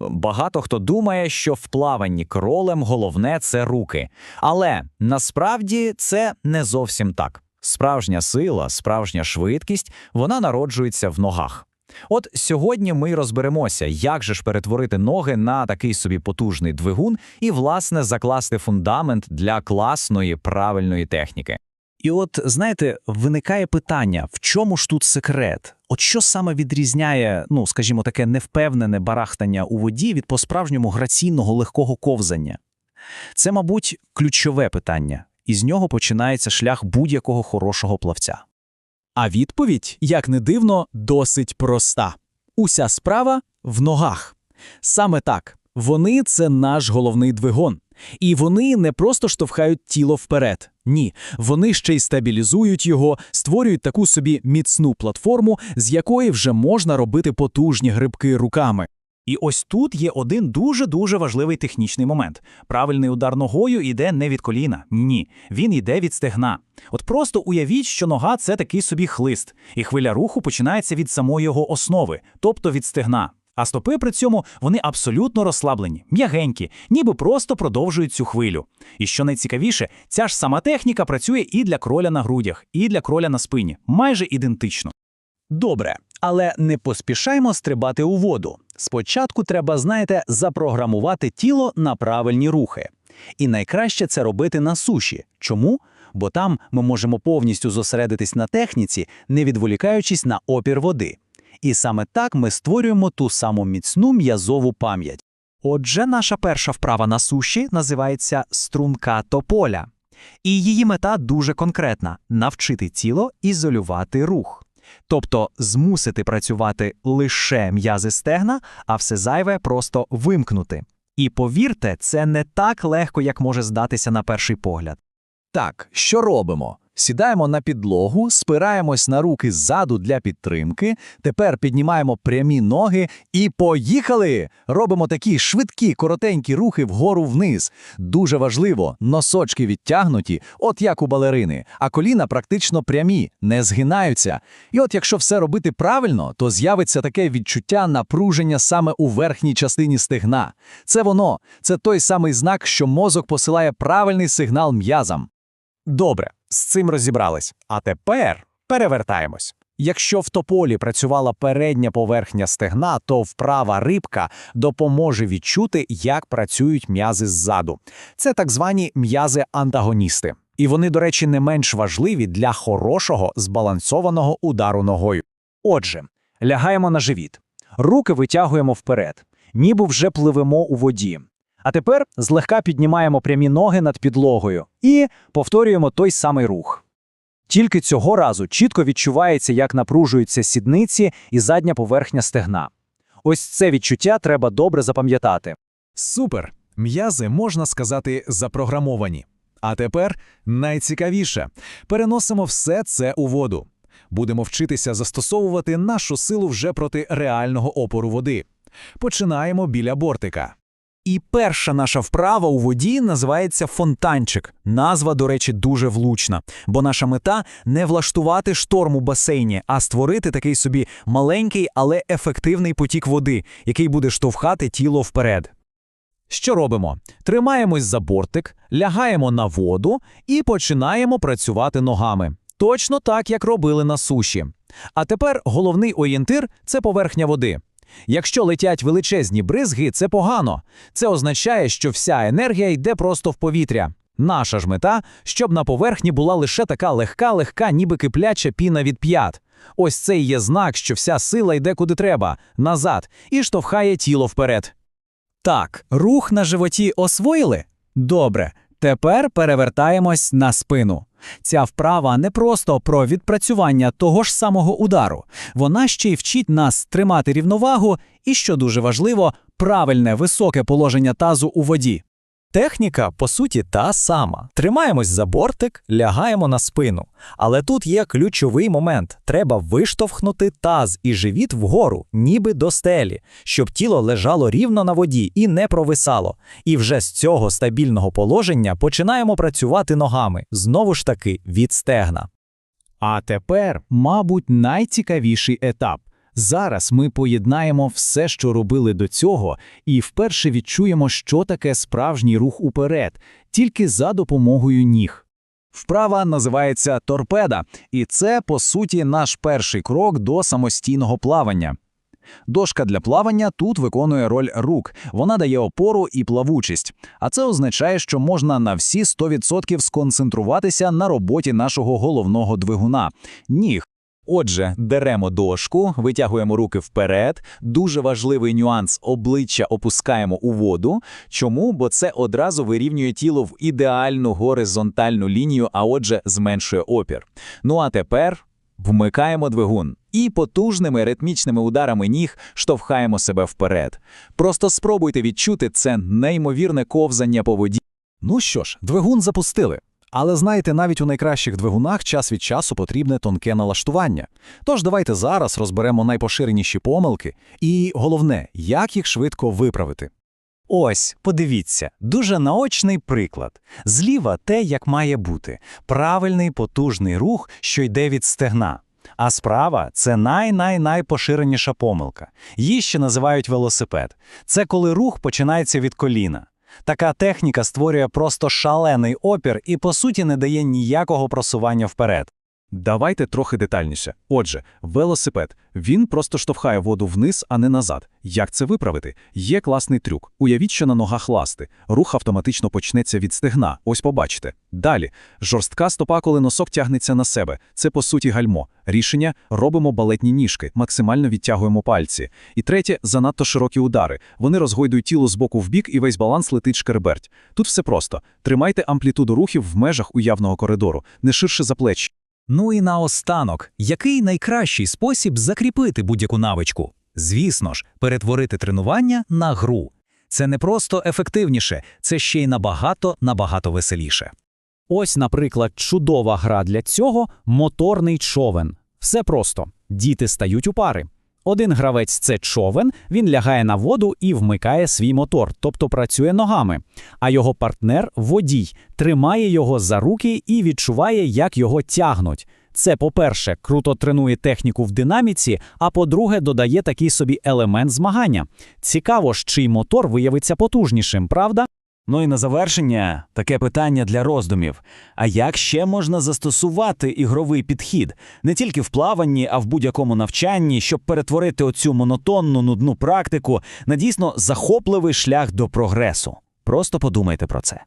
Багато хто думає, що в плаванні кролем головне це руки. Але насправді це не зовсім так. Справжня сила, справжня швидкість вона народжується в ногах. От сьогодні ми розберемося, як же ж перетворити ноги на такий собі потужний двигун і, власне, закласти фундамент для класної правильної техніки. І от, знаєте, виникає питання, в чому ж тут секрет? От що саме відрізняє, ну, скажімо, таке невпевнене барахтання у воді від по-справжньому граційного легкого ковзання? Це, мабуть, ключове питання, і з нього починається шлях будь-якого хорошого плавця. А відповідь, як не дивно, досить проста. Уся справа в ногах. Саме так, вони це наш головний двигун. І вони не просто штовхають тіло вперед. Ні, вони ще й стабілізують його, створюють таку собі міцну платформу, з якої вже можна робити потужні грибки руками. І ось тут є один дуже-дуже важливий технічний момент. Правильний удар ногою йде не від коліна. Ні, він йде від стегна. От просто уявіть, що нога це такий собі хлист, і хвиля руху починається від самої його основи, тобто від стегна. А стопи при цьому вони абсолютно розслаблені, м'ягенькі, ніби просто продовжують цю хвилю. І що найцікавіше, ця ж сама техніка працює і для кроля на грудях, і для кроля на спині, майже ідентично. Добре, але не поспішаймо стрибати у воду. Спочатку треба, знаєте, запрограмувати тіло на правильні рухи. І найкраще це робити на суші. Чому? Бо там ми можемо повністю зосередитись на техніці, не відволікаючись на опір води. І саме так ми створюємо ту саму міцну м'язову пам'ять. Отже, наша перша вправа на суші називається струнка тополя. І її мета дуже конкретна навчити тіло ізолювати рух. Тобто змусити працювати лише м'язи стегна, а все зайве просто вимкнути. І повірте, це не так легко, як може здатися на перший погляд. Так, що робимо? Сідаємо на підлогу, спираємось на руки ззаду для підтримки, тепер піднімаємо прямі ноги і поїхали! Робимо такі швидкі, коротенькі рухи вгору-вниз. Дуже важливо, носочки відтягнуті, от як у балерини, а коліна практично прямі, не згинаються. І от якщо все робити правильно, то з'явиться таке відчуття напруження саме у верхній частині стегна. Це воно, це той самий знак, що мозок посилає правильний сигнал м'язам. Добре, з цим розібрались. А тепер перевертаємось. Якщо в тополі працювала передня поверхня стегна, то вправа рибка допоможе відчути, як працюють м'язи ззаду. Це так звані м'язи-антагоністи. І вони, до речі, не менш важливі для хорошого збалансованого удару ногою. Отже, лягаємо на живіт, руки витягуємо вперед, ніби вже пливемо у воді. А тепер злегка піднімаємо прямі ноги над підлогою і повторюємо той самий рух. Тільки цього разу чітко відчувається, як напружуються сідниці і задня поверхня стегна. Ось це відчуття треба добре запам'ятати. Супер! М'язи, можна сказати, запрограмовані. А тепер найцікавіше переносимо все це у воду. Будемо вчитися застосовувати нашу силу вже проти реального опору води. Починаємо біля бортика. І перша наша вправа у воді називається фонтанчик. Назва, до речі, дуже влучна, бо наша мета не влаштувати шторм у басейні, а створити такий собі маленький, але ефективний потік води, який буде штовхати тіло вперед. Що робимо? Тримаємось за бортик, лягаємо на воду і починаємо працювати ногами. Точно так, як робили на суші. А тепер головний орієнтир це поверхня води. Якщо летять величезні бризги, це погано. Це означає, що вся енергія йде просто в повітря. Наша ж мета, щоб на поверхні була лише така легка, легка, ніби кипляча піна від п'ят. Ось це і є знак, що вся сила йде куди треба, назад, і штовхає тіло вперед. Так, рух на животі освоїли? Добре. Тепер перевертаємось на спину. Ця вправа не просто про відпрацювання того ж самого удару, вона ще й вчить нас тримати рівновагу і, що дуже важливо, правильне високе положення тазу у воді. Техніка, по суті, та сама. Тримаємось за бортик, лягаємо на спину. Але тут є ключовий момент: треба виштовхнути таз і живіт вгору, ніби до стелі, щоб тіло лежало рівно на воді і не провисало. І вже з цього стабільного положення починаємо працювати ногами, знову ж таки, від стегна. А тепер, мабуть, найцікавіший етап. Зараз ми поєднаємо все, що робили до цього, і вперше відчуємо, що таке справжній рух уперед, тільки за допомогою ніг. Вправа називається торпеда, і це, по суті, наш перший крок до самостійного плавання. Дошка для плавання тут виконує роль рук, вона дає опору і плавучість. А це означає, що можна на всі 100% сконцентруватися на роботі нашого головного двигуна – ніг. Отже, деремо дошку, витягуємо руки вперед. Дуже важливий нюанс – обличчя опускаємо у воду. Чому? Бо це одразу вирівнює тіло в ідеальну горизонтальну лінію, а отже, зменшує опір. Ну а тепер вмикаємо двигун і потужними ритмічними ударами ніг штовхаємо себе вперед. Просто спробуйте відчути це неймовірне ковзання по воді. Ну що ж, двигун запустили. Але знаєте, навіть у найкращих двигунах час від часу потрібне тонке налаштування. Тож давайте зараз розберемо найпоширеніші помилки і, головне, як їх швидко виправити. Ось, подивіться, дуже наочний приклад. Зліва те, як має бути. Правильний потужний рух, що йде від стегна. А справа – це най-най-найпоширеніша помилка. Її ще називають велосипед. Це коли рух починається від коліна. Така техніка створює просто шалений опір і, по суті, не дає ніякого просування вперед. Давайте трохи детальніше. Отже, велосипед. Він просто штовхає воду вниз, а не назад. Як це виправити? Є класний трюк. Уявіть, що на ногах ласти. Рух автоматично почнеться від стегна. Ось побачите. Далі. Жорстка стопа, коли носок тягнеться на себе. Це, по суті, гальмо. Рішення – робимо балетні ніжки, максимально відтягуємо пальці. І третє – занадто широкі удари. Вони розгойдують тіло з боку в бік і весь баланс летить шкереберть. Тут все просто. Тримайте амплітуду рухів в межах уявного коридору, не ширше за плечі. Ну і наостанок, який найкращий спосіб закріпити будь-яку навичку? Звісно ж, перетворити тренування на гру. Це не просто ефективніше, це ще й набагато набагато веселіше. Ось, наприклад, чудова гра для цього моторний човен. Все просто: діти стають у пари. Один гравець це човен, він лягає на воду і вмикає свій мотор, тобто працює ногами. А його партнер водій тримає його за руки і відчуває, як його тягнуть. Це, по-перше, круто тренує техніку в динаміці, а по-друге, додає такий собі елемент змагання. Цікаво чий мотор виявиться потужнішим, правда? Ну і на завершення таке питання для роздумів. А як ще можна застосувати ігровий підхід не тільки в плаванні, а в будь-якому навчанні, щоб перетворити оцю монотонну нудну практику на дійсно захопливий шлях до прогресу? Просто подумайте про це.